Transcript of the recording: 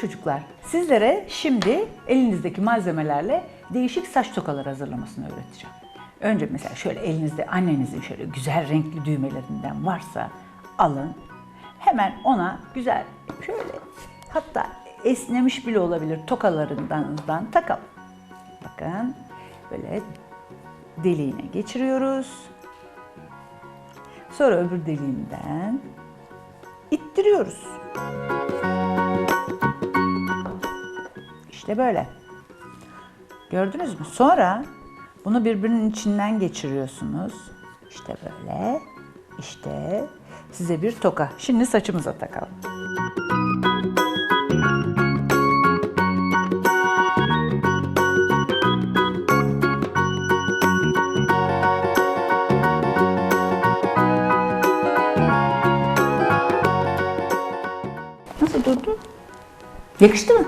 çocuklar, sizlere şimdi elinizdeki malzemelerle değişik saç tokaları hazırlamasını öğreteceğim. Önce mesela şöyle elinizde annenizin şöyle güzel renkli düğmelerinden varsa alın. Hemen ona güzel şöyle hatta esnemiş bile olabilir tokalarından takalım. Bakın böyle deliğine geçiriyoruz. Sonra öbür deliğinden ittiriyoruz. İşte böyle. Gördünüz mü? Sonra bunu birbirinin içinden geçiriyorsunuz. İşte böyle. İşte size bir toka. Şimdi saçımıza takalım. Nasıl durdu? Yakıştı mı?